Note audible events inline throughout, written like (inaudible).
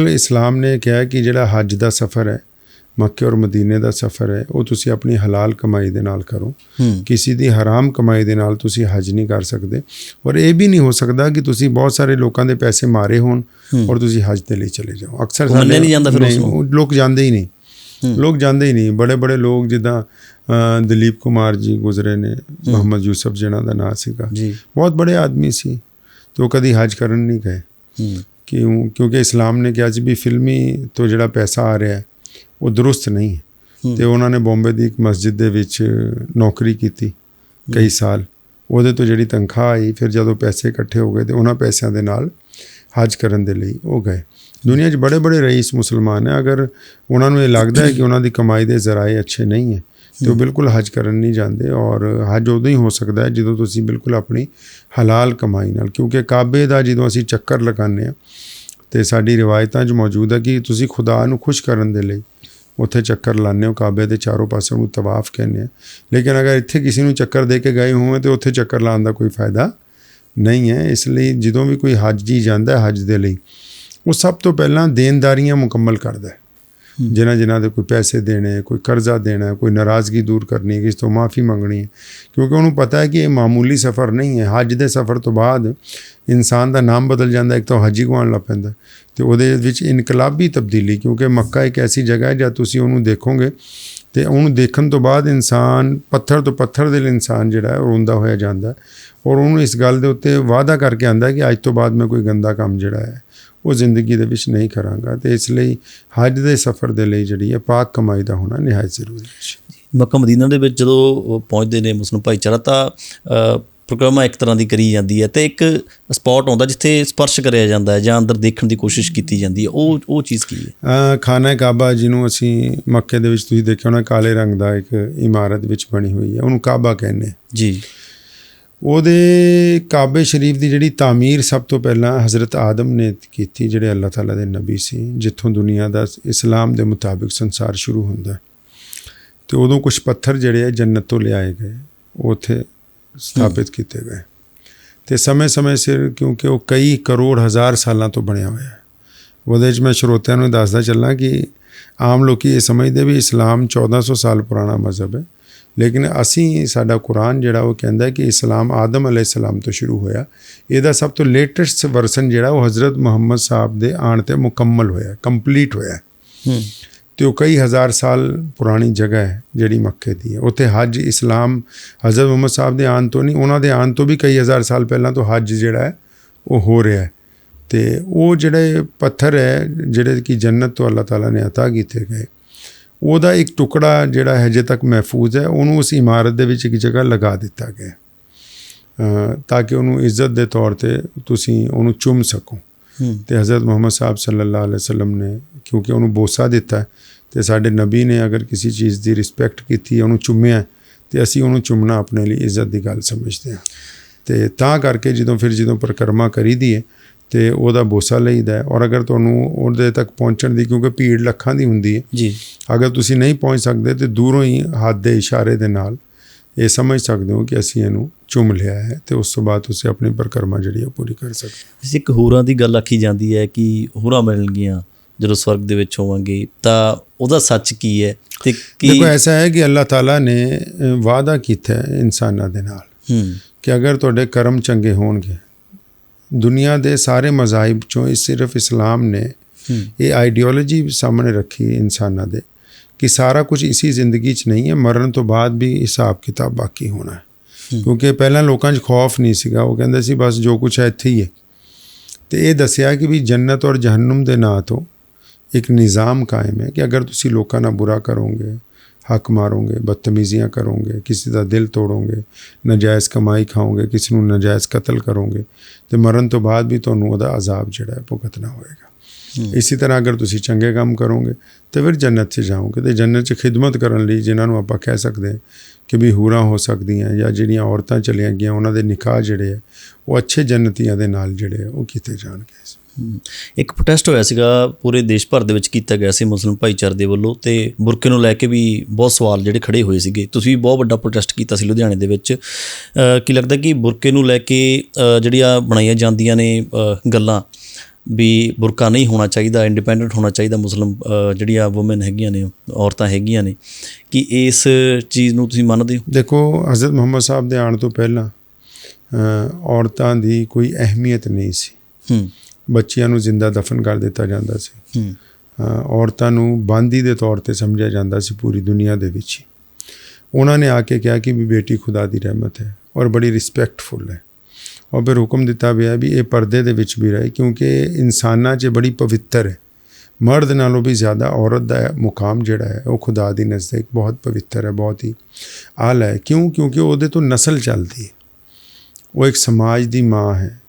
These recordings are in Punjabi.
ਇਸਲਾਮ ਨੇ ਕਿਹਾ ਕਿ ਜਿਹੜਾ ਹੱਜ ਦਾ ਸਫ਼ਰ ਹੈ ਮੱਕੇ ਔਰ ਮਦੀਨੇ ਦਾ ਸਫ਼ਰ ਹੈ ਉਹ ਤੁਸੀਂ ਆਪਣੀ ਹਲਾਲ ਕਮਾਈ ਦੇ ਨਾਲ ਕਰੋ। ਕਿਸੇ ਦੀ ਹਰਾਮ ਕਮਾਈ ਦੇ ਨਾਲ ਤੁਸੀਂ ਹਜ ਨਹੀਂ ਕਰ ਸਕਦੇ। ਔਰ ਇਹ ਵੀ ਨਹੀਂ ਹੋ ਸਕਦਾ ਕਿ ਤੁਸੀਂ ਬਹੁਤ ਸਾਰੇ ਲੋਕਾਂ ਦੇ ਪੈਸੇ ਮਾਰੇ ਹੋਣ। ਔਰ ਤੁਸੀਂ ਹਜ ਦੇ ਲਈ ਚਲੇ ਜਾਓ। ਅਕਸਰ ਸਾਡੇ- ਨਹੀਂ ਜਾਂਦਾ ਫਿਰ ਉਸ ਨੂੰ। ਲੋਕ ਜਾਂਦੇ ਹੀ ਨਹੀਂ। ਲੋਕ ਜਾਂਦੇ ਹੀ ਨਹੀਂ। ਬੜੇ ਬੜੇ ਲੋਕ ਜਿੱਦਾਂ ਦਲੀਪ ਕੁਮਾਰ ਜੀ ਗੁਜ਼ਰੇ ਨੇ ਮੁਹੰਮਦ ਯੂਸਫ ਜਿਹਨਾਂ ਦਾ ਨਾਂ ਸੀਗਾ। ਬਹੁਤ ਬੜੇ ਆਦਮੀ ਸੀ। ਤੇ ਉਹ ਕਦੀ ਹਜ ਕਰਨ ਨਹੀਂ ਗਏ। ਕਿਉਂ? ਕਿਉਂਕਿ ਇਸਲਾਮ ਨੇ ਕਿਹਾ ਸੀ ਵੀ ਫਿਲਮੀ ਤੋਂ ਜਿਹੜਾ ਪੈਸਾ ਆ ਰਿਹਾ ਉਹ ਦਰੁਸਤ ਨਹੀਂ ਹੂੰ। ਤੇ ਉਹਨਾਂ ਨੇ ਬੰਬੇ ਦੀ ਇੱਕ ਮਸਜਿਦ ਦੇ ਵਿੱਚ ਨੌਕਰੀ ਕੀਤੀ ਕਈ ਸਾਲ। ਉਹਦੇ ਤੋਂ ਜਿਹੜੀ ਤਨਖਾਹ ਆਈ ਫਿਰ ਜਦੋਂ ਪੈਸੇ ਇਕੱਠੇ ਹੋ ਗਏ ਤੇ ਉਹਨਾਂ ਪੈਸਿਆਂ ਦੇ ਨਾਲ ਹਜ ਕਰਨ ਦੇ ਲਈ ਉਹ ਗਏ। ਦੁਨੀਆ 'ਚ ਬੜੇ ਬੜੇ ਰਈਸ ਮੁਸਲਮਾਨ ਹੈ। ਅਗਰ ਉਹਨਾਂ ਨੂੰ ਇਹ ਲੱਗਦਾ ਹੈ ਕਿ ਉਹਨਾਂ ਦੀ ਕਮਾਈ ਦੇ ਜ਼ਰਾਏ ਅੱਛੇ ਨਹੀਂ ਹੈ ਤੇ ਉਹ ਬਿਲਕੁਲ ਹਜ ਕਰਨ ਨਹੀਂ ਜਾਂਦੇ ਔਰ ਹਜ ਉਦੋਂ ਹੀ ਹੋ ਸਕਦਾ ਹੈ ਜਦੋਂ ਤੁਸੀਂ ਬਿਲਕੁਲ ਆਪਣੀ ਹਲਾਲ ਕਮਾਈ ਨਾਲ ਕਿਉਂਕਿ ਕਾਬੇ ਦਾ ਜਦੋਂ ਅਸੀਂ ਚੱਕਰ ਲਗਾਉਂਦੇ ਹਾਂ ਤੇ ਸਾਡੀ ਰਿਵਾਇਤਾਂ 'ਚ ਮੌਜੂਦ ਹੈ ਕਿ ਤੁਸੀਂ ਖੁਦਾ ਨੂੰ ਖੁਸ਼ ਕਰਨ ਦੇ ਲਈ ਉੱਥੇ ਚੱਕਰ ਲਾਉਂਦੇ ਹੋ ਕਾਬੇ ਦੇ ਚਾਰੋਂ ਪਾਸੇ ਨੂੰ ਤਵਾਫ ਕਹਿੰਦੇ ਆ ਲੇਕਿਨ ਅਗਰ ਇੱਥੇ ਕਿਸੇ ਨੂੰ ਚੱਕਰ ਦੇ ਕੇ ਗਏ ਹੋਵੇ ਤੇ ਉੱਥੇ ਚੱਕਰ ਲਾਉਣ ਦਾ ਕੋਈ ਫਾਇਦਾ ਨਹੀਂ ਹੈ ਇਸ ਲਈ ਜਦੋਂ ਵੀ ਕੋਈ ਹੱਜੀ ਜਾਂਦਾ ਹੈ ਹਜ ਦੇ ਲਈ ਉਹ ਸਭ ਤੋਂ ਪਹਿਲਾਂ ਦੇਣਦਾਰੀਆਂ ਮੁਕੰਮਲ ਕਰਦਾ ਹੈ। ਜਿਨ੍ਹਾਂ ਜਿਨ੍ਹਾਂ ਦੇ ਕੋਈ ਪੈਸੇ ਦੇਣੇ, ਕੋਈ ਕਰਜ਼ਾ ਦੇਣਾ, ਕੋਈ ਨਾਰਾਜ਼ਗੀ ਦੂਰ ਕਰਨੀ ਕਿਸ ਤੋਂ ਮਾਫੀ ਮੰਗਣੀ ਹੈ। ਕਿਉਂਕਿ ਉਹਨੂੰ ਪਤਾ ਹੈ ਕਿ ਇਹ ਮਾਮੂਲੀ ਸਫ਼ਰ ਨਹੀਂ ਹੈ। ਹਜ ਦੇ ਸਫ਼ਰ ਤੋਂ ਬਾਅਦ ਇਨਸਾਨ ਦਾ ਨਾਮ ਬਦਲ ਜਾਂਦਾ ਇੱਕ ਤਾਂ ਹਾਜੀ ਕਹਾਉਣ ਲੱਗ ਪੈਂਦਾ ਤੇ ਉਹਦੇ ਵਿੱਚ ਇਨਕਲਾਬੀ ਤਬਦੀਲੀ, ਕਿਉਂਕਿ ਮੱਕਾ ਇੱਕ ਐਸੀ ਜਗ੍ਹਾ ਹੈ ਜਦ ਤੁਸੀਂ ਉਹਨੂੰ ਦੇਖੋਗੇ, ਤੇ ਉਹਨੂੰ ਦੇਖਣ ਤੋਂ ਬਾਅਦ ਇਨਸਾਨ ਪੱਥਰ ਤੋਂ ਪੱਥਰ ਦਿਲ ਇਨਸਾਨ ਜਿਹੜਾ ਹੈ, ਉਹ ਰੋਂਦਾ ਹੋਇਆ ਜਾਂਦਾ ਔਰ ਉਹਨੂੰ ਇਸ ਗੱਲ ਦੇ ਉੱਤੇ ਵਾਅਦਾ ਕਰਕੇ ਆਂਦਾ ਕਿ ਅੱਜ ਤੋਂ ਬਾਅਦ ਮੈਂ ਕੋਈ ਗੰਦਾ ਕੰਮ ਜਿਹੜਾ ਹੈ ਉਹ ਜ਼ਿੰਦਗੀ ਦੇ ਵਿੱਚ ਨਹੀਂ ਕਰਾਂਗਾ ਤੇ ਇਸ ਲਈ ਹਜ ਦੇ ਸਫ਼ਰ ਦੇ ਲਈ ਜਿਹੜੀ ਹੈ ਪਾਕ ਕਮਾਈ ਦਾ ਹੋਣਾ ਨਿਹਾਇਤ ਜ਼ਰੂਰੀ ਹੈ ਮੱਕਾ ਮਦੀਨਾ ਦੇ ਵਿੱਚ ਜਦੋਂ ਪਹੁੰਚਦੇ ਨੇ ਮੁਸਲਿਮ ਭਾਈਚਾਰਾ ਤਾਂ ਪ੍ਰੋਗਰਾਮਾਂ ਇੱਕ ਤਰ੍ਹਾਂ ਦੀ ਕਰੀ ਜਾਂਦੀ ਹੈ ਤੇ ਇੱਕ ਸਪੌਟ ਆਉਂਦਾ ਜਿੱਥੇ ਸਪਰਸ਼ ਕਰਿਆ ਜਾਂਦਾ ਹੈ ਜਾਂ ਅੰਦਰ ਦੇਖਣ ਦੀ ਕੋਸ਼ਿਸ਼ ਕੀਤੀ ਜਾਂਦੀ ਹੈ। ਉਹ ਉਹ ਚੀਜ਼ ਕੀ ਹੈ? ਖਾਨਾ ਕਾਬਾ ਜਿਹਨੂੰ ਅਸੀਂ ਮੱਕੇ ਦੇ ਵਿੱਚ ਤੁਸੀਂ ਦੇਖਿਆ ਹੋਣਾ ਕਾਲੇ ਰੰਗ ਦਾ ਇੱਕ ਇਮਾਰਤ ਵਿੱਚ ਬਣੀ ਹੋਈ ਹੈ। ਉਹਨੂੰ ਕਾਬਾ ਕਹਿੰਦੇ ਜੀ। ਉਹਦੇ ਕਾਬੇ ਸ਼ਰੀਫ ਦੀ ਜਿਹੜੀ ਤਾਮੀਰ ਸਭ ਤੋਂ ਪਹਿਲਾਂ ਹਜ਼ਰਤ ਆਦਮ ਨੇ ਕੀਤੀ, ਜਿਹੜੇ ਅੱਲਾਹ ਤਾਲਾ ਦੇ ਨਬੀ ਸੀ, ਜਿੱਥੋਂ ਦੁਨੀਆ ਦਾ ਇਸਲਾਮ ਦੇ ਮੁਤਾਬਿਕ ਸੰਸਾਰ ਸ਼ੁਰੂ ਹੁੰਦਾ ਹੈ। ਤੇ ਉਦੋਂ ਕੁਝ ਪੱਥਰ ਜਿਹੜੇ ਆ ਜੰਨਤ ਤੋਂ ਲਿਆਏ ਗਏ, ਉਹ ਉੱਥੇ ਸਥਾਪਿਤ ਕੀਤੇ ਗਏ। ਤੇ ਸਮੇਂ-ਸਮੇਂ ਸਿਰ ਕਿਉਂਕਿ ਉਹ ਕਈ ਕਰੋੜ ਹਜ਼ਾਰ ਸਾਲਾਂ ਤੋਂ ਬਣਿਆ ਹੋਇਆ ਹੈ। ਉਹਦੇ 'ਚ ਮੈਂ ਸਰੋਤਿਆਂ ਨੂੰ ਦੱਸਦਾ ਚੱਲਾਂ ਕਿ ਆਮ ਲੋਕੀ ਇਹ ਸਮਝਦੇ ਵੀ ਇਸਲਾਮ 1400 ਸਾਲ ਪੁਰਾਣਾ ਮਜ਼ਹਬ ਹੈ। ਲੇਕਿਨ ਅਸੀਂ ਸਾਡਾ ਕੁਰਾਨ ਜਿਹੜਾ ਉਹ ਕਹਿੰਦਾ ਹੈ ਕਿ ਇਸਲਾਮ ਆਦਮ ਅਲੈਹਿਸਲਾਮ ਤੋਂ ਸ਼ੁਰੂ ਹੋਇਆ ਇਹਦਾ ਸਭ ਤੋਂ ਲੇਟੈਸਟ ਵਰਜ਼ਨ ਜਿਹੜਾ ਉਹ ਹਜ਼ਰਤ ਮੁਹੰਮਦ ਸਾਹਿਬ ਦੇ ਆਣ ਤੇ ਮੁਕੰਮਲ ਹੋਇਆ ਕੰਪਲੀਟ ਹੋਇਆ ਹੂੰ ਤੇ ਉਹ ਕਈ ਹਜ਼ਾਰ ਸਾਲ ਪੁਰਾਣੀ ਜਗ੍ਹਾ ਹੈ ਜਿਹੜੀ ਮੱਕੇ ਦੀ ਹੈ ਉੱਥੇ ਹਜ ਇਸਲਾਮ ਹਜ਼ਰਤ ਮੁਹੰਮਦ ਸਾਹਿਬ ਦੇ ਆਉਣ ਤੋਂ ਨਹੀਂ ਉਹਨਾਂ ਦੇ ਆਉਣ ਤੋਂ ਵੀ ਕਈ ਹਜ਼ਾਰ ਸਾਲ ਪਹਿਲਾਂ ਤੋਂ ਹਜ ਜਿਹੜਾ ਹੈ ਉਹ ਹੋ ਰਿਹਾ ਹੈ ਤੇ ਉਹ ਜਿਹੜੇ ਪੱਥਰ ਹੈ ਜਿਹੜੇ ਕਿ ਜੰਨਤ ਤੋਂ ਅੱਲਾਹ ਤਾਲਾ ਨੇ عطا ਕੀਤੇ ਗਏ ਉਹਦਾ ਇੱਕ ਟੁਕੜਾ ਜਿਹੜਾ ਹਜੇ ਤੱਕ ਮਹਿਫੂਜ਼ ਹੈ ਉਹਨੂੰ ਉਸ ਇਮਾਰਤ ਦੇ ਵਿੱਚ ਇੱਕ ਜਗ੍ਹਾ ਲਗਾ ਦਿੱਤਾ ਗਿਆ ਤਾਂ ਕਿ ਉਹਨੂੰ ਇੱਜ਼ਤ ਦੇ ਤੌਰ ਤੇ ਤੁਸੀਂ ਉਹਨੂੰ ਚੁੰਮ ਸਕੋ। ਹੂੰ। ਤੇ ਹਜ਼ਰਤ ਮੁਹੰਮਦ ਸਾਹਿਬ ਸੱਲੱਲਾਹੁ ਅਲੈਹਿ ਵਸੱਲਮ ਨੇ ਕਿਉਂਕਿ ਉਹਨੂੰ ਬੋਸਾ ਦਿੱਤਾ ਹੈ, ਤੇ ਸਾਡੇ ਨਬੀ ਨੇ ਅਗਰ ਕਿਸੇ ਚੀਜ਼ ਦੀ ਰਿਸਪੈਕਟ ਕੀਤੀ ਹੈ, ਉਹਨੂੰ ਚੁੰਮਿਆ ਹੈ, ਤੇ ਅਸੀਂ ਉਹਨੂੰ ਚੁੰਮਣਾ ਆਪਣੇ ਲਈ ਇੱਜ਼ਤ ਦੀ ਗੱਲ ਸਮਝਦੇ ਹਾਂ। ਤੇ ਤਾਂ ਕਰਕੇ ਜਦੋਂ ਫਿਰ ਜਦੋਂ ਪਰਿਕਰਮਾ ਕਰੀਦੀ ਹੈ ਤੇ ਉਹਦਾ ਬੋਸਾ ਲਈਦਾ ਔਰ ਅਗਰ ਤੁਹਾਨੂੰ ਉਹਦੇ ਤੱਕ ਪਹੁੰਚਣ ਦੀ ਕਿਉਂਕਿ ਭੀੜ ਲੱਖਾਂ ਦੀ ਹੁੰਦੀ ਹੈ। ਜੀ। ਅਗਰ ਤੁਸੀਂ ਨਹੀਂ ਪਹੁੰਚ ਸਕਦੇ ਤੇ ਦੂਰੋਂ ਹੀ ਹੱਥ ਦੇ ਇਸ਼ਾਰੇ ਦੇ ਨਾਲ ਇਹ ਸਮਝ ਸਕਦੇ ਹੋ ਕਿ ਅਸੀਂ ਇਹਨੂੰ ਚੁੰਮ ਲਿਆ ਹੈ ਤੇ ਉਸ ਤੋਂ ਬਾਅਦ ਤੁਸੀਂ ਆਪਣੀ ਪਰਿਕਰਮਾ ਜਿਹੜੀ ਹੈ ਉਹ ਪੂਰੀ ਕਰ ਸਕਦੇ ਹੋ। ਅਸੀਂ ਇੱਕ ਹੂਰਾਂ ਦੀ ਗੱਲ ਆਖੀ ਜਾਂਦੀ ਹੈ ਕਿ ਹੂਰਾਂ ਮਿਲਣਗੀਆਂ ਜਦੋਂ ਸਵਰਗ ਦੇ ਵਿੱਚ ਹੋਵਾਂਗੇ ਤਾਂ ਉਹਦਾ ਸੱਚ ਕੀ ਹੈ ਤੇ ਕੀ ਦੇਖੋ ਐਸਾ ਹੈ ਕਿ ਅੱਲਾਹ ਤਾਲਾ ਨੇ ਵਾਅਦਾ ਕੀਤਾ ਹੈ ਇਨਸਾਨਾਂ ਦੇ ਨਾਲ ਹੂੰ। ਕਿ ਅਗਰ ਤੁਹਾਡੇ ਕਰਮ ਚੰਗੇ ਹੋਣਗੇ ਦੁਨੀਆ ਦੇ ਸਾਰੇ ਮਜ਼ਾਹਿਬ ਚੋਂ ਇਹ ਸਿਰਫ ਇਸਲਾਮ ਨੇ ਹੂੰ ਇਹ ਆਈਡੀਓਲੋਜੀ ਸਾਹਮਣੇ ਰੱਖੀ ਇਨਸਾਨਾਂ ਦੇ ਕਿ ਸਾਰਾ ਕੁਝ ਇਸੀ ਜ਼ਿੰਦਗੀ 'ਚ ਨਹੀਂ ਹੈ ਮਰਨ ਤੋਂ ਬਾਅਦ ਵੀ ਹਿਸਾਬ ਕਿਤਾਬ ਬਾਕੀ ਹੋਣਾ ਹੈ ਹੂੰ। ਕਿਉਂਕਿ ਪਹਿਲਾਂ ਲੋਕਾਂ 'ਚ ਖੌਫ ਨਹੀਂ ਸੀਗਾ ਉਹ ਕਹਿੰਦੇ ਸੀ ਬਸ ਜੋ ਕੁਝ ਹੈ ਇੱਥੇ ਹੀ ਹੈ ਤੇ ਇਹ ਦੱਸਿਆ ਕਿ ਵੀ ਜੰਨਤ ਔਰ ਜਹੰਨਮ ਦੇ ਨਾਂ ਤੋਂ ਇੱਕ ਨਿਜ਼ਾਮ ਕਾਇਮ ਹੈ ਕਿ ਅਗਰ ਤੁਸੀਂ ਲੋਕਾਂ ਨਾਲ ਬੁਰਾ ਕਰੋਗੇ ਹੱਕ ਮਾਰੋਗੇ ਬਦਤਮੀਜ਼ੀਆਂ ਕਰੋਗੇ ਕਿਸੇ ਦਾ ਦਿਲ ਤੋੜੋਗੇ ਨਜਾਇਜ਼ ਕਮਾਈ ਖਾਓਗੇ ਕਿਸੇ ਨੂੰ ਨਜਾਇਜ਼ ਕਤਲ ਕਰੋਗੇ ਤੇ ਮਰਨ ਤੋਂ ਬਾਅਦ ਵੀ ਤੁਹਾਨੂੰ ਉਹਦਾ ਅਜ਼ਾਬ ਜਿਹੜਾ ਹੈ ਭੁਗਤਣਾ ਹੋਏਗਾ। ਇਸੇ ਤਰ੍ਹਾਂ ਅਗਰ ਤੁਸੀਂ ਚੰਗੇ ਕੰਮ ਕਰੋਗੇ ਤੇ ਫਿਰ ਜੰਨਤ 'ਚ ਜਾਓਗੇ ਤੇ ਜੰਨਤ 'ਚ ਖਿਦਮਤ ਕਰਨ ਲਈ ਜਿਨ੍ਹਾਂ ਨੂੰ ਆਪਾਂ ਕਹਿ ਸਕਦੇ ਹਾਂ ਕਿ ਵੀ ਹੂਰਾਂ ਹੋ ਸਕਦੀਆਂ ਜਾਂ ਜਿਹੜੀਆਂ ਔਰਤਾਂ ਚਲੀਆਂ ਗਈਆਂ ਉਹਨਾਂ ਦੇ ਨਿਕਾਹ ਜਿਹੜੇ ਆ ਉਹ ਅੱਛੇ ਜੰਨਤੀਆਂ ਦੇ ਨਾਲ ਜਿਹੜੇ ਆ ਉਹ ਕੀਤੇ ਜਾਣਗੇ। ਇੱਕ ਪ੍ਰੋਟੈਸਟ ਹੋਇਆ ਸੀਗਾ ਪੂਰੇ ਦੇਸ਼ ਭਰ ਦੇ ਵਿੱਚ ਕੀਤਾ ਗਿਆ ਸੀ ਮੁਸਲਿਮ ਭਾਈਚਾਰੇ ਦੇ ਵੱਲੋਂ ਤੇ ਬੁਰਕੇ ਨੂੰ ਲੈ ਕੇ ਵੀ ਬਹੁਤ ਸਵਾਲ ਜਿਹੜੇ ਖੜੇ ਹੋਏ ਸੀਗੇ। ਤੁਸੀਂ ਵੀ ਬਹੁਤ ਵੱਡਾ ਪ੍ਰੋਟੈਸਟ ਕੀਤਾ ਸੀ ਲੁਧਿਆਣੇ ਦੇ ਵਿੱਚ। ਕੀ ਲੱਗਦਾ ਕਿ ਬੁਰਕੇ ਨੂੰ ਲੈ ਕੇ ਜਿਹੜੀਆਂ ਬਣਾਈਆਂ ਜਾਂਦੀਆਂ ਨੇ ਗੱਲਾਂ ਵੀ ਬੁਰਕਾ ਨਹੀਂ ਹੋਣਾ ਚਾਹੀਦਾ ਇੰਡੀਪੈਂਡੈਂਟ ਹੋਣਾ ਚਾਹੀਦਾ ਮੁਸਲਮ ਜਿਹੜੀਆਂ ਔਮਨ ਹੈਗੀਆਂ ਨੇ ਔਰਤਾਂ ਹੈਗੀਆਂ ਨੇ ਕਿ ਇਸ ਚੀਜ਼ ਨੂੰ ਤੁਸੀਂ ਮੰਨਦੇ ਹੋ? ਦੇਖੋ ਹਜ਼ਰਤ ਮੁਹੰਮਦ ਸਾਹਿਬ ਦੇ ਆਉਣ ਤੋਂ ਪਹਿਲਾਂ ਔਰਤਾਂ ਦੀ ਕੋਈ ਅਹਿਮੀਅਤ ਨਹੀਂ ਸੀ। ਹੂੰ। ਬੱਚਿਆਂ ਨੂੰ ਜ਼ਿੰਦਾ ਦਫਨ ਕਰ ਦਿੱਤਾ ਜਾਂਦਾ ਸੀ। ਔਰਤਾਂ ਨੂੰ ਬਾਂਦੀ ਦੇ ਤੌਰ ਤੇ ਸਮਝਿਆ ਜਾਂਦਾ ਸੀ ਪੂਰੀ ਦੁਨੀਆ ਦੇ ਵਿੱਚ। ਉਹਨਾਂ ਨੇ ਆ ਕੇ ਕਿਹਾ ਕਿ ਵੀ ਬੇਟੀ ਖੁਦਾ ਦੀ ਰਹਿਮਤ ਹੈ ਔਰ ਬੜੀ ਰਿਸਪੈਕਟਫੁਲ ਹੈ। ਔਰ ਫਿਰ ਹੁਕਮ ਦਿੱਤਾ ਗਿਆ ਵੀ ਇਹ ਪਰਦੇ ਦੇ ਵਿੱਚ ਵੀ ਰਹੇ ਕਿਉਂਕਿ ਇਨਸਾਨਾਂ 'ਚ ਬੜੀ ਪਵਿੱਤਰ ਹੈ। ਮਰਦ ਨਾਲੋਂ ਵੀ ਜ਼ਿਆਦਾ ਔਰਤ ਦਾ ਮੁਕਾਮ ਜਿਹੜਾ ਹੈ ਉਹ ਖੁਦਾ ਦੀ ਨਜ਼ਦੀਕ ਬਹੁਤ ਪਵਿੱਤਰ ਹੈ ਬਹੁਤ ਹੀ ਆਲਾ ਹੈ। ਕਿਉਂ? ਕਿਉਂਕਿ ਉਹਦੇ ਤੋਂ ਨਸਲ ਚੱਲਦੀ ਹੈ। ਉਹ ਇੱਕ ਸਮਾਜ ਦੀ ਮਾਂ ਹੈ।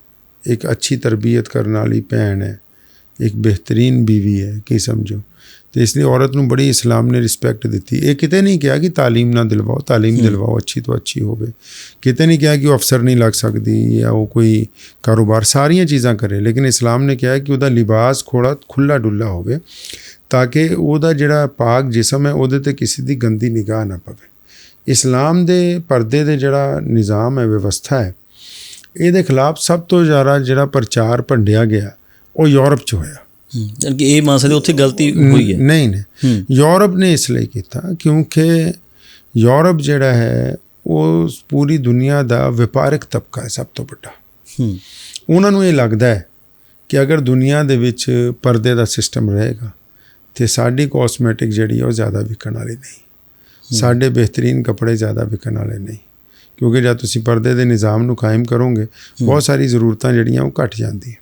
ਇੱਕ ਅੱਛੀ ਤਰਬੀਅਤ ਕਰਨ ਵਾਲੀ ਭੈਣ ਹੈ ਇੱਕ ਬਿਹਤਰੀਨ ਬੀਵੀ ਹੈ ਕੀ ਸਮਝੋ ਤੇ ਇਸ ਲਈ ਔਰਤ ਨੂੰ ਬੜੀ ਇਸਲਾਮ ਨੇ ਰਿਸਪੈਕਟ ਦਿੱਤੀ ਇਹ ਕਿਤੇ ਨਹੀਂ ਕਿਹਾ ਕਿ ਤਾਲੀਮ ਨਾ ਦਿਲਵਾਓ ਤਾਲੀਮ ਦਿਲਵਾਓ ਅੱਛੀ ਤੋਂ ਅੱਛੀ ਹੋਵੇ ਕਿਤੇ ਨਹੀਂ ਕਿਹਾ ਕਿ ਉਹ ਅਫਸਰ ਨਹੀਂ ਲੱਗ ਸਕਦੀ ਜਾਂ ਉਹ ਕੋਈ ਕਾਰੋਬਾਰ ਸਾਰੀਆਂ ਚੀਜ਼ਾਂ ਕਰੇ ਲੇਕਿਨ ਇਸਲਾਮ ਨੇ ਕਿਹਾ ਕਿ ਉਹਦਾ ਲਿਬਾਸ ਖੋੜਾ ਖੁੱਲਾ ਡੁੱਲਾ ਹੋਵੇ ਤਾਂ ਕਿ ਉਹਦਾ ਜਿਹੜਾ ਪਾਕ ਜਿਸਮ ਹੈ ਉਹਦੇ ਤੇ ਕਿਸੇ ਦੀ ਗੰਦੀ ਨਿਗਾਹ ਨਾ ਪਵੇ ਇਸਲਾਮ ਦੇ ਪਰਦੇ ਦੇ ਜਿਹੜਾ ਨਿਜ਼ਾਮ ਹੈ ਵਿਵਸਥਾ ਹੈ ਇਹਦੇ ਖਿਲਾਫ ਸਭ ਤੋਂ ਜ਼ਿਆਦਾ ਜਿਹੜਾ ਪ੍ਰਚਾਰ ਭੰਡਿਆ ਗਿਆ ਉਹ ਯੂਰਪ 'ਚ ਹੋਇਆ। ਕਿ ਇਹ ਸਕਦੇ ਉੱਥੇ ਗਲਤੀ ਹੋਈ ਹੈ। ਨਹੀਂ ਨਹੀਂ। ਯੂਰਪ ਨੇ ਇਸ ਲਈ ਕੀਤਾ ਕਿਉਂਕਿ ਯੂਰਪ ਜਿਹੜਾ ਹੈ ਉਹ ਪੂਰੀ ਦੁਨੀਆ ਦਾ ਵਪਾਰਕ ਤਬਕਾ ਹੈ ਸਭ ਤੋਂ ਵੱਡਾ। ਹੂੰ। ਉਹਨਾਂ ਨੂੰ ਇਹ ਲੱਗਦਾ ਹੈ ਕਿ ਅਗਰ ਦੁਨੀਆ ਦੇ ਵਿੱਚ ਪਰਦੇ ਦਾ ਸਿਸਟਮ ਰਹੇਗਾ ਤੇ ਸਾਡੀ ਕਾਸਮੈਟਿਕ ਜਿਹੜੀ ਉਹ ਜ਼ਿਆਦਾ ਵਿਕਣ ਵਾਲੀ ਨਹੀਂ। ਸਾਡੇ ਬਿਹਤਰੀਨ ਕੱਪੜੇ ਜ਼ਿਆਦਾ ਵਿਕਣ ਵਾਲੇ ਨਹੀਂ। ਕਿਉਂਕਿ ਜਦ ਤੁਸੀਂ ਪਰਦੇ ਦੇ ਨਿਜ਼ਾਮ ਨੂੰ ਕਾਇਮ ਕਰੋਗੇ ਬਹੁਤ ਸਾਰੀ ਜ਼ਰੂਰਤਾਂ ਜਿਹੜੀਆਂ ਉਹ ਘਟ ਜਾਂਦੀਆਂ।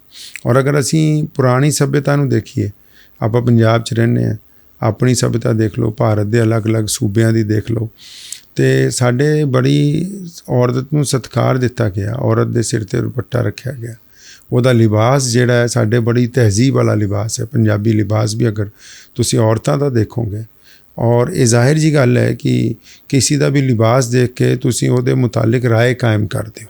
ਔਰ ਅਗਰ ਅਸੀਂ ਪੁਰਾਣੀ ਸਭਿਅਤਾ ਨੂੰ ਦੇਖੀਏ ਆਪਾਂ ਪੰਜਾਬ 'ਚ ਰਹਿੰਦੇ ਆ ਆਪਣੀ ਸਭਿਅਤਾ ਦੇਖ ਲਓ ਭਾਰਤ ਦੇ ਅਲੱਗ-ਅਲੱਗ ਸੂਬਿਆਂ ਦੀ ਦੇਖ ਲਓ ਤੇ ਸਾਡੇ ਬੜੀ ਔਰਤ ਨੂੰ ਸਤਿਕਾਰ ਦਿੱਤਾ ਗਿਆ ਔਰਤ ਦੇ ਸਿਰ ਤੇ ਦੁਪੱਟਾ ਰੱਖਿਆ ਗਿਆ। ਉਹਦਾ ਲਿਬਾਸ ਜਿਹੜਾ ਹੈ ਸਾਡੇ ਬੜੀ ਤਹਿਜ਼ੀਬ ਵਾਲਾ ਲਿਬਾਸ ਹੈ ਪੰਜਾਬੀ ਲਿਬਾਸ ਵੀ ਅਗਰ ਤੁਸੀਂ ਔਰਤਾਂ ਦਾ ਦੇਖੋਗੇ ਔਰ ਇਹ ਜ਼ਾਹਿਰ ਜੀ ਗੱਲ ਹੈ ਕਿ ਕਿਸੇ ਦਾ ਵੀ ਲਿਬਾਸ ਦੇਖ ਕੇ ਤੁਸੀਂ ਉਹਦੇ ਮੁਤਾਲਿਕ ਰਾਏ ਕਾਇਮ ਕਰਦੇ ਹੋ।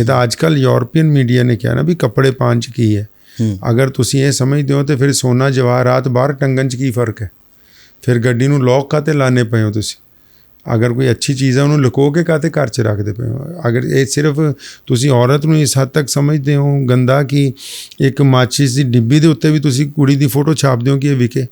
ਇਹ ਤਾਂ ਅੱਜਕੱਲ ਯੂਰਪੀਅਨ ਮੀਡੀਆ ਨੇ ਕਿਹਾ ਨਾ ਵੀ ਕੱਪੜੇ ਪਾਉਣ 'ਚ ਕੀ ਹੈ। ਹੂੰ। ਅਗਰ ਤੁਸੀਂ ਇਹ ਸਮਝਦੇ ਹੋ ਤੇ ਫਿਰ ਸੋਨਾ ਜਵਾਹਰਾਤ ਬਾਹਰ ਟੰਗਣ 'ਚ ਕੀ ਫ਼ਰਕ ਹੈ? ਫਿਰ ਗੱਡੀ ਨੂੰ ਲੋਕ ਕਾਤੇ ਲਾਣੇ ਪਏ ਹੋ ਤੁਸੀਂ? ਅਗਰ ਕੋਈ ਅੱਛੀ ਚੀਜ਼ ਹੈ ਉਹਨੂੰ ਲੁਕੋ ਕੇ ਕਾਤੇ ਘਰ 'ਚ ਰੱਖਦੇ ਪਏ ਹੋ? ਅਗਰ ਇਹ ਸਿਰਫ ਤੁਸੀਂ ਔਰਤ ਨੂੰ ਇਸ ਹੱਦ ਤੱਕ ਸਮਝਦੇ ਹੋ ਗੰਦਾ ਕਿ ਇੱਕ ਮਾਚਿਸ ਦੀ ਡਿੱਬੀ ਦੇ ਉੱਤੇ ਵੀ ਤੁਸੀਂ ਕੁੜੀ ਦੀ ਫੋਟੋ ਛਾਪਦੇ ਹੋ ਕਿ ਇਹ ਵਿਕੇ?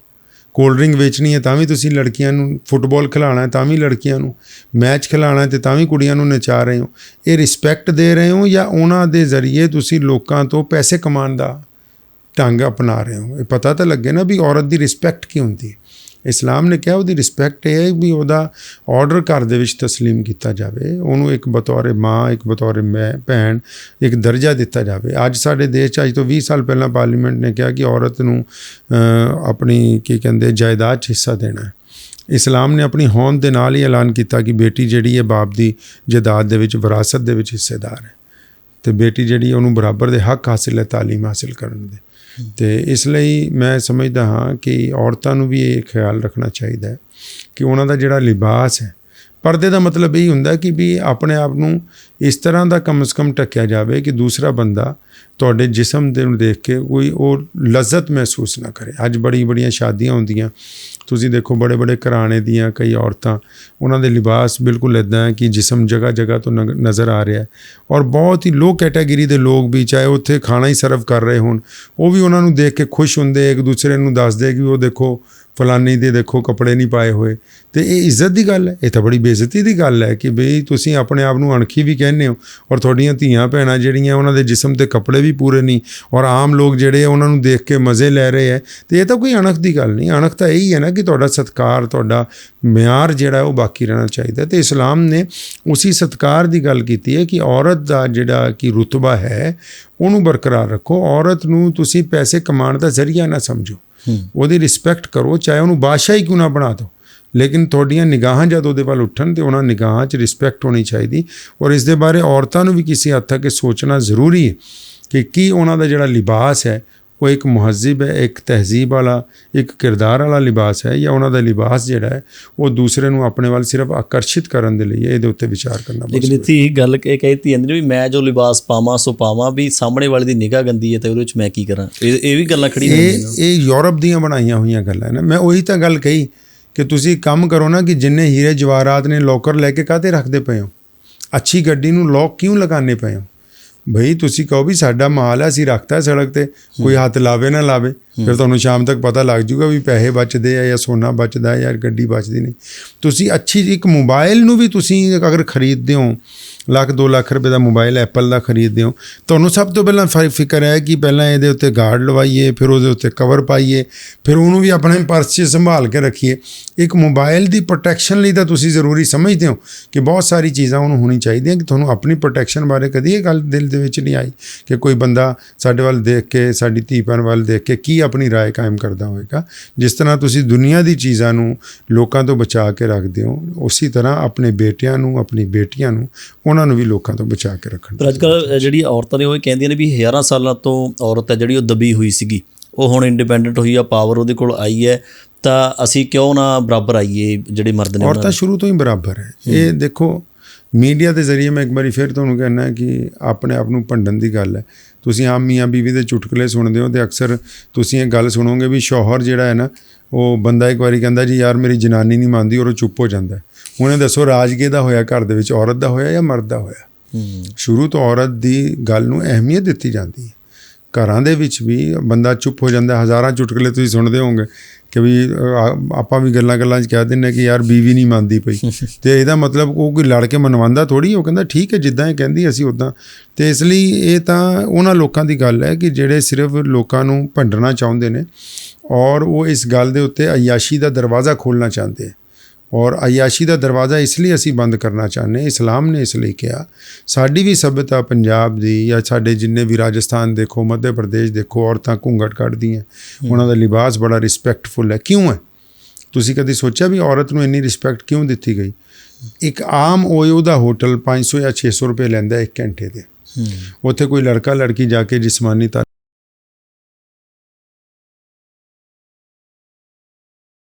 ਕੋਲਡ ਡਰਿੰਕ ਵੇਚਣੀ ਹੈ ਤਾਂ ਵੀ ਤੁਸੀਂ ਲੜਕੀਆਂ ਨੂੰ ਫੁੱਟਬਾਲ ਖਿਲਾਉਣਾ ਹੈ ਤਾਂ ਵੀ ਲੜਕੀਆਂ ਨੂੰ ਮੈਚ ਖਿਲਾਉਣਾ ਹੈ ਤੇ ਤਾਂ ਵੀ ਕੁੜੀਆਂ ਨੂੰ ਨਚਾ ਰਹੇ ਹੋ। ਇਹ ਰਿਸਪੈਕਟ ਦੇ ਰਹੇ ਹੋ ਜਾਂ ਉਹਨਾਂ ਦੇ ਜ਼ਰੀਏ ਤੁਸੀਂ ਲੋਕਾਂ ਤੋਂ ਪੈਸੇ ਕਮਾਉਣ ਦਾ ਢੰਗ ਅਪਣਾ ਰਹੇ ਹੋ? ਇਹ ਪਤਾ ਤਾਂ ਲੱਗੇ ਨਾ ਵੀ ਔਰਤ ਦੀ ਰਿਸਪੈਕਟ ਕੀ ਹੁੰਦੀ ਹੈ। ਇਸਲਾਮ ਨੇ ਕਿਹਾ, ਉਹਦੀ ਰਿਸਪੈਕਟ ਇਹ ਹੈ ਵੀ ਉਹਦਾ ਆਰਡਰ ਘਰ ਦੇ ਵਿੱਚ ਤਸਲੀਮ ਕੀਤਾ ਜਾਵੇ, ਉਹਨੂੰ ਇੱਕ ਬਤੌਰ ਮਾਂ, ਇੱਕ ਬਤੌਰ ਮੈਂ, ਭੈਣ, ਇੱਕ ਦਰਜਾ ਦਿੱਤਾ ਜਾਵੇ। ਅੱਜ ਸਾਡੇ ਦੇਸ਼ 'ਚ, ਅੱਜ ਤੋਂ 20 ਸਾਲ ਪਹਿਲਾਂ ਪਾਰਲੀਮੈਂਟ ਨੇ ਕਿਹਾ ਕਿ ਔਰਤ ਨੂੰ ਆਪਣੀ ਕੀ ਕਹਿੰਦੇ, ਜਾਇਦਾਦ 'ਚ ਹਿੱਸਾ ਦੇਣਾ ਹੈ। ਇਸਲਾਮ ਨੇ ਆਪਣੀ ਹੋਂਦ ਦੇ ਨਾਲ ਹੀ ਐਲਾਨ ਕੀਤਾ ਕਿ ਬੇਟੀ ਜਿਹੜੀ ਹੈ, ਬਾਪ ਦੀ ਜਾਇਦਾਦ ਦੇ ਵਿੱਚ, ਵਿਰਾਸਤ ਦੇ ਵਿੱਚ ਹਿੱਸੇਦਾਰ ਹੈ। ਤੇ ਬੇਟੀ ਜਿਹੜੀ ਹੈ, ਉਹਨੂੰ ਬਰਾਬਰ ਦੇ ਹੱਕ ਹਾਸਿਲ ਹੈ, ਤਾਲੀਮ ਹਾਸਿਲ ਕਰਨ ਦੇ। ਤੇ ਇਸ ਲਈ ਮੈਂ ਸਮਝਦਾ ਹਾਂ ਕਿ ਔਰਤਾਂ ਨੂੰ ਵੀ ਇਹ ਖਿਆਲ ਰੱਖਣਾ ਚਾਹੀਦਾ ਹੈ ਕਿ ਉਹਨਾਂ ਦਾ ਜਿਹੜਾ ਲਿਬਾਸ ਹੈ, ਪਰਦੇ ਦਾ ਮਤਲਬ ਇਹ ਹੁੰਦਾ ਕਿ ਵੀ ਆਪਣੇ ਆਪ ਨੂੰ ਇਸ ਤਰ੍ਹਾਂ ਦਾ ਕਮ ਸ ਕਮ ਟੱਕਿਆ ਜਾਵੇ ਕਿ ਦੂਸਰਾ ਬੰਦਾ ਤੁਹਾਡੇ ਜਿਸਮ ਦੇ ਨੂੰ ਦੇਖ ਕੇ ਕੋਈ ਉਹ ਲਜ਼ਤ ਮਹਿਸੂਸ ਨਾ ਕਰੇ। ਅੱਜ ਬੜੀ ਬੜੀਆਂ ਸ਼ਾਦੀਆਂ ਹੁੰਦੀਆਂ। ਤੁਸੀਂ ਦੇਖੋ, ਬੜੇ ਬੜੇ ਘਰਾਣੇ ਦੀਆਂ ਕਈ ਔਰਤਾਂ, ਉਹਨਾਂ ਦੇ ਲਿਬਾਸ ਬਿਲਕੁਲ ਇਦਾਂ ਹੈ ਕਿ ਜਿਸਮ ਜਗ੍ਹਾ ਜਗ੍ਹਾ ਤੋਂ ਨਗ- ਨਜ਼ਰ ਆ ਰਿਹਾ ਹੈ। ਔਰ ਬਹੁਤ ਹੀ ਲੋ ਕੈਟਾਗਰੀ ਦੇ ਲੋਕ ਵੀ ਚਾਹੇ ਉੱਥੇ ਖਾਣਾ ਹੀ ਸਰਵ ਕਰ ਰਹੇ ਹੋਣ, ਉਹ ਵੀ ਉਹਨਾਂ ਨੂੰ ਦੇਖ ਕੇ ਖੁਸ਼ ਹੁੰਦੇ, ਇੱਕ ਦੂਸਰੇ ਨੂੰ ਦੱਸਦੇ ਕਿ ਉਹ ਦੇਖੋ ਫਲਾਨੀ ਦੇ ਦੇਖੋ ਕੱਪੜੇ ਨਹੀਂ ਪਾਏ ਹੋਏ। ਤੇ ਇਹ ਇੱਜ਼ਤ ਦੀ ਗੱਲ ਹੈ। ਇਹ ਤਾਂ ਬੜੀ ਬੇਇੱਜ਼ਤੀ ਦੀ ਗੱਲ ਹੈ ਕਿ ਬਈ ਤੁਸੀਂ ਆਪਣੇ ਆਪ ਨੂੰ ਅਣਖੀ ਵੀ ਕਹਿੰਦੇ ਹੋ ਔਰ ਤੁਹਾਡੀਆਂ ਧੀਆਂ ਭੈਣਾਂ ਜਿਹੜੀਆਂ ਉਹਨਾਂ ਦੇ ਜਿਸਮ ਤੇ ਕੱਪੜੇ ਵੀ ਪੂਰੇ ਨਹੀਂ ਔਰ ਆਮ ਲੋਕ ਜਿਹੜੇ ਉਹਨਾਂ ਨੂੰ ਦੇਖ ਕੇ ਮਜ਼ੇ ਲੈ ਰਹੇ ਹੈ। ਤੇ ਇਹ ਤਾਂ ਕੋਈ ਅਣਖ ਦੀ ਗੱਲ ਨਹੀਂ। ਅਣਖ ਤਾਂ ਇਹੀ ਹੈ ਨਾ ਕਿ ਤੁਹਾਡਾ ਸਤਕਾਰ, ਤੁਹਾਡਾ ਮਿਆਰ ਜਿਹੜਾ ਉਹ ਬਾਕੀ ਰਹਿਣਾ ਚਾਹੀਦਾ ਤੇ ਇਸਲਾਮ ਨੇ ਉਸੇ ਸਤਕਾਰ ਦੀ ਗੱਲ ਕੀਤੀ ਹੈ ਕਿ ਔਰਤ ਦਾ ਜਿਹੜਾ ਕਿ ਰੁਤਬਾ ਹੈ, ਉਹਨੂੰ ਬਰਕਰਾਰ ਰੱਖੋ। ਔਰਤ ਨੂੰ ਤੁਸੀਂ ਪੈਸੇ ਕਮਾਉਣ ਦਾ ਜ਼ਰੀਆ ਨਾ ਸਮਝੋ। ਉਹਦੀ ਰਿਸਪੈਕਟ ਕਰੋ, ਚਾਹੇ ਉਹਨੂੰ ਬਾਦਸ਼ਾਹ ਹੀ ਕਿਉਂ ਨਾ ਬਣਾ ਦਿਓ। ਲੇਕਿਨ ਤੁਹਾਡੀਆਂ ਨਿਗਾਹਾਂ ਜਦ ਉਹਦੇ ਵੱਲ ਉੱਠਣ ਤੇ ਉਹਨਾਂ ਨਿਗਾਹਾਂ 'ਚ ਰਿਸਪੈਕਟ ਹੋਣੀ ਚਾਹੀਦੀ। ਔਰ ਇਸ ਦੇ ਬਾਰੇ ਔਰਤਾਂ ਨੂੰ ਵੀ ਕਿਸੇ ਹੱਥ ਤੱਕ ਸੋਚਣਾ ਜ਼ਰੂਰੀ ਹੈ ਕਿ ਕੀ ਉਹਨਾਂ ਦਾ ਜਿਹੜਾ ਲਿਬਾਸ ਹੈ ਉਹ ਇੱਕ ਮੁਹੱਜ਼ਬ ਹੈ ਇੱਕ ਤਹਿਜ਼ੀਬ ਵਾਲਾ ਇੱਕ ਕਿਰਦਾਰ ਵਾਲਾ ਲਿਬਾਸ ਹੈ ਜਾਂ ਉਹਨਾਂ ਦਾ ਲਿਬਾਸ ਜਿਹੜਾ ਹੈ ਉਹ ਦੂਸਰੇ ਨੂੰ ਆਪਣੇ ਵੱਲ ਸਿਰਫ ਆਕਰਸ਼ਿਤ ਕਰਨ ਦੇ ਲਈ ਇਹਦੇ ਉੱਤੇ ਵਿਚਾਰ ਕਰਨਾ ਬਹੁਤ ਲੇਕਿਨ ਇਹ ਗੱਲ ਇਹ ਕਹਿਤੀ ਜਾਂਦੀ ਨੇ ਵੀ ਮੈਂ ਜੋ ਲਿਬਾਸ ਪਾਵਾਂ ਸੋ ਪਾਵਾਂ ਵੀ ਸਾਹਮਣੇ ਵਾਲੇ ਦੀ ਨਿਗਾਹ ਗੰਦੀ ਹੈ ਤੇ ਉਹਦੇ ਵਿੱਚ ਮੈਂ ਕੀ ਕਰਾਂ? ਇਹ ਵੀ ਗੱਲਾਂ ਖੜੀ ਨੇ। ਇਹ ਯੂਰਪ ਦੀਆਂ ਬਣਾਈਆਂ ਹੋਈਆਂ ਗੱਲਾਂ ਨੇ। ਮੈਂ ਉਹੀ ਤਾਂ ਗੱਲ ਕਹੀ ਕਿ ਤੁਸੀਂ ਕੰਮ ਕਰੋ ਨਾ ਕਿ ਜਿੰਨੇ ਹੀਰੇ ਜਵਾਹਰਾਤ ਨੇ ਲੋਕਰ ਲੈ ਕੇ ਕਾਹਤੇ ਰੱਖਦੇ ਪਏ ਹੋ? ਅੱਛੀ ਗੱਡੀ ਨੂੰ ਲੋਕ ਕਿਉਂ ਲਗਾਉਂਦੇ ਪਏ ਹੋ? ਭਈ ਤੁਸੀਂ ਕਹੋ ਵੀ ਸਾਡਾ ਮਾਲ ਹੈ ਅਸੀਂ ਰੱਖਤਾ ਸੜਕ ਤੇ ਕੋਈ ਹੱਥ ਲਾਵੇ ਨਾ ਲਾਵੇ। ਫਿਰ ਤੁਹਾਨੂੰ ਸ਼ਾਮ ਤੱਕ ਪਤਾ ਲੱਗ ਜਾਊਗਾ ਵੀ ਪੈਸੇ ਬਚਦੇ ਆ ਜਾਂ ਸੋਨਾ ਬਚਦਾ ਹੈ ਜਾਂ ਗੱਡੀ ਬਚਦੀ ਨਹੀਂ। ਤੁਸੀਂ ਅੱਛੀ ਇੱਕ ਮੋਬਾਈਲ ਨੂੰ ਵੀ ਤੁਸੀਂ ਅਗਰ ਖਰੀਦਦੇ ਹੋ ਲੱਖ 2 ਲੱਖ ਰੁਪਏ ਦਾ ਮੋਬਾਈਲ ਐਪਲ ਦਾ ਖਰੀਦਦੇ ਹੋ ਤੁਹਾਨੂੰ ਸਭ ਤੋਂ ਪਹਿਲਾਂ ਫ- ਫਿਕਰ ਹੈ ਕਿ ਪਹਿਲਾਂ ਇਹਦੇ ਉੱਤੇ ਗਾਰਡ ਲਵਾਈਏ ਫਿਰ ਉਹਦੇ ਉੱਤੇ ਕਵਰ ਪਾਈਏ ਫਿਰ ਉਹਨੂੰ ਵੀ ਆਪਣੇ ਪਰਸ 'ਚ ਸੰਭਾਲ ਕੇ ਰੱਖੀਏ ਇੱਕ ਮੋਬਾਈਲ ਦੀ ਪ੍ਰੋਟੈਕਸ਼ਨ ਲਈ ਤਾਂ ਤੁਸੀਂ ਜ਼ਰੂਰੀ ਸਮਝਦੇ ਹੋ ਕਿ ਬਹੁਤ ਸਾਰੀ ਚੀਜ਼ਾਂ ਉਹਨੂੰ ਹੋਣੀ ਚਾਹੀਦੀਆਂ ਕਿ ਤੁਹਾਨੂੰ ਆਪਣੀ ਪ੍ਰੋਟੈਕਸ਼ਨ ਬਾਰੇ ਕਦੀ ਇਹ ਗੱਲ ਦਿਲ ਦੇ ਵਿੱਚ ਨਹੀਂ ਆਈ ਕਿ ਕੋਈ ਬੰਦਾ ਸਾਡੇ ਵੱਲ ਦੇਖ ਕੇ ਸਾਡੀ ਧੀ ਭੈਣ ਵੱਲ ਦੇਖ ਕੇ ਕੀ ਆਪਣੀ رائے ਕਾਇਮ ਕਰਦਾ ਹੋਵੇਗਾ ਜਿਸ ਤਰ੍ਹਾਂ ਤੁਸੀਂ ਦੁਨੀਆ ਦੀ ਚੀਜ਼ਾਂ ਨੂੰ ਲੋਕਾਂ ਤੋਂ ਬਚਾ ਕੇ ਰੱਖਦੇ ਹੋ ਉਸੇ ਤਰ੍ਹਾਂ ਆਪਣੇ ਬੇਟਿਆਂ ਨੂੰ ਆਪਣੀ ਬੇਟੀਆਂ ਨੂੰ ਉਹਨਾਂ ਨੂੰ ਵੀ ਲੋਕਾਂ ਤੋਂ ਬਚਾ ਕੇ ਰੱਖਣ ਪਰ ਅੱਜ ਕੱਲ੍ਹ ਜਿਹੜੀ ਔਰਤਾਂ ਨੇ ਉਹ ਕਹਿੰਦੀਆਂ ਨੇ ਵੀ ਹਜ਼ਾਰਾਂ ਸਾਲਾਂ ਤੋਂ ਔਰਤ ਹੈ ਜਿਹੜੀ ਉਹ ਦਬੀ ਹੋਈ ਸੀਗੀ। ਉਹ ਹੁਣ ਇੰਡੀਪੈਂਡੈਂਟ ਹੋਈ ਆ ਪਾਵਰ ਉਹਦੇ ਕੋਲ ਆਈ ਹੈ। ਤਾਂ ਅਸੀਂ ਕਿਉਂ ਨਾ ਬਰਾਬਰ ਆਈਏ ਜਿਹੜੇ ਮਰਦ ਨੇ ਔਰਤਾਂ ਸ਼ੁਰੂ ਤੋਂ ਹੀ ਬਰਾਬਰ ਹੈ। ਇਹ ਦੇਖੋ ਮੀਡੀਆ ਦੇ ਜ਼ਰੀਏ ਮੈਂ ਇੱਕ ਵਾਰੀ ਫਿਰ ਤੁਹਾਨੂੰ ਕਹਿਣਾ ਕਿ ਆਪਣੇ ਆਪ ਨੂੰ ਭੰਡਣ ਦੀ ਗੱਲ ਹੈ। ਤੁਸੀਂ ਆਮ ਮੀਆਂ ਬੀਵੀ ਦੇ ਚੁਟਕਲੇ ਸੁਣਦੇ ਹੋ ਤੇ ਅਕਸਰ ਤੁਸੀਂ ਇਹ ਗੱਲ ਸੁਣੋਗੇ ਵੀ ਸ਼ੌਹਰ ਜਿਹੜਾ ਹੈ ਨਾ ਉਹ ਬੰਦਾ ਇੱਕ ਵਾਰੀ ਕਹਿੰਦਾ ਜੀ ਯਾਰ ਮੇਰੀ ਜਨਾਨੀ ਨਹੀਂ ਮੰਨਦੀ ਔਰ ਉਹ ਚੁੱਪ ਹੋ ਜਾਂਦਾ। ਹੁਣ ਇਹ ਦੱਸੋ ਰਾਜਗੇ ਦਾ ਹੋਇਆ? ਘਰ ਦੇ ਵਿੱਚ ਔਰਤ ਦਾ ਹੋਇਆ ਜਾਂ ਮਰਦ ਦਾ ਹੋਇਆ? ਸ਼ੁਰੂ ਤੋਂ ਔਰਤ ਦੀ ਗੱਲ ਨੂੰ ਅਹਿਮੀਅਤ ਦਿੱਤੀ ਜਾਂਦੀ ਹੈ। ਘਰਾਂ ਦੇ ਵਿੱਚ ਵੀ ਬੰਦਾ ਚੁੱਪ ਹੋ ਜਾਂਦਾ। ਹਜ਼ਾਰਾਂ ਚੁਟਕਲੇ ਤੁਸੀਂ ਸੁਣਦੇ ਹੋਵੋਗੇ ਕਿ ਵੀ ਆ- ਆਪਾਂ ਵੀ ਗੱਲਾਂ ਗੱਲਾਂ 'ਚ ਕਹਿ ਹਾਂ ਕਿ ਯਾਰ ਬੀਵੀ ਨਹੀਂ ਮੰਨਦੀ ਪਈ। (laughs) ਤੇ ਇਹਦਾ ਮਤਲਬ ਉਹ ਕੋਈ ਲੜ ਕੇ ਮਨਵਾਉਂਦਾ ਥੋੜੀ ਉਹ ਕਹਿੰਦਾ ਠੀਕ ਹੈ ਜਿੱਦਾਂ ਇਹ ਕਹਿੰਦੀ ਅਸੀਂ ਉਦਾਂ ਤੇ ਇਸ ਲਈ ਇਹ ਤਾਂ ਉਹਨਾਂ ਲੋਕਾਂ ਦੀ ਗੱਲ ਹੈ ਕਿ ਜਿਹੜੇ ਸਿਰਫ ਲੋਕਾਂ ਨੂੰ ਭੰਡਣਾ ਚਾਹੁੰਦੇ ਨੇ ਔਰ ਉਹ ਇਸ ਗੱਲ ਦੇ ਉੱਤੇ ਅਯਾਸ਼ੀ ਦਾ ਦਰਵਾਜ਼ਾ ਖੋਲਣਾ ਚਾਹੁੰਦੇ ਹੈ ਔਰ ਅਯਾਸ਼ੀ ਦਾ ਦਰਵਾਜ਼ਾ ਇਸ ਲਈ ਅਸੀਂ ਬੰਦ ਕਰਨਾ ਚਾਹੁੰਦੇ ਇਸਲਾਮ ਨੇ ਇਸ ਲਈ ਕਿਹਾ ਸਾਡੀ ਵੀ ਸਭਿਅਤਾ ਪੰਜਾਬ ਦੀ ਜਾਂ ਸਾਡੇ ਜਿੰਨੇ ਵੀ ਰਾਜਸਥਾਨ ਦੇਖੋ ਮੱਧ ਪ੍ਰਦੇਸ਼ ਦੇਖੋ ਔਰਤਾਂ ਘੂੰਘਟ ਕੱਢਦੀਆਂ ਉਹਨਾਂ ਦਾ ਲਿਬਾਸ ਬੜਾ ਰਿਸਪੈਕਟਫੁਲ ਹੈ। ਕਿਉਂ ਹੈ? ਤੁਸੀਂ ਕਦੀ ਸੋਚਿਆ ਵੀ ਔਰਤ ਨੂੰ ਇੰਨੀ ਰਿਸਪੈਕਟ ਕਿਉਂ ਦਿੱਤੀ ਗਈ? ਇੱਕ ਆਮ ਓਯੋ ਦਾ ਹੋਟਲ 500 ਜਾਂ 600 ਰੁਪਏ ਲੈਂਦਾ ਇੱਕ ਘੰਟੇ ਦੇ। ਉੱਥੇ ਕੋਈ ਲੜਕਾ ਲੜਕੀ ਜਾ ਕੇ ਜਿਸਮਾਨੀ ਤਾ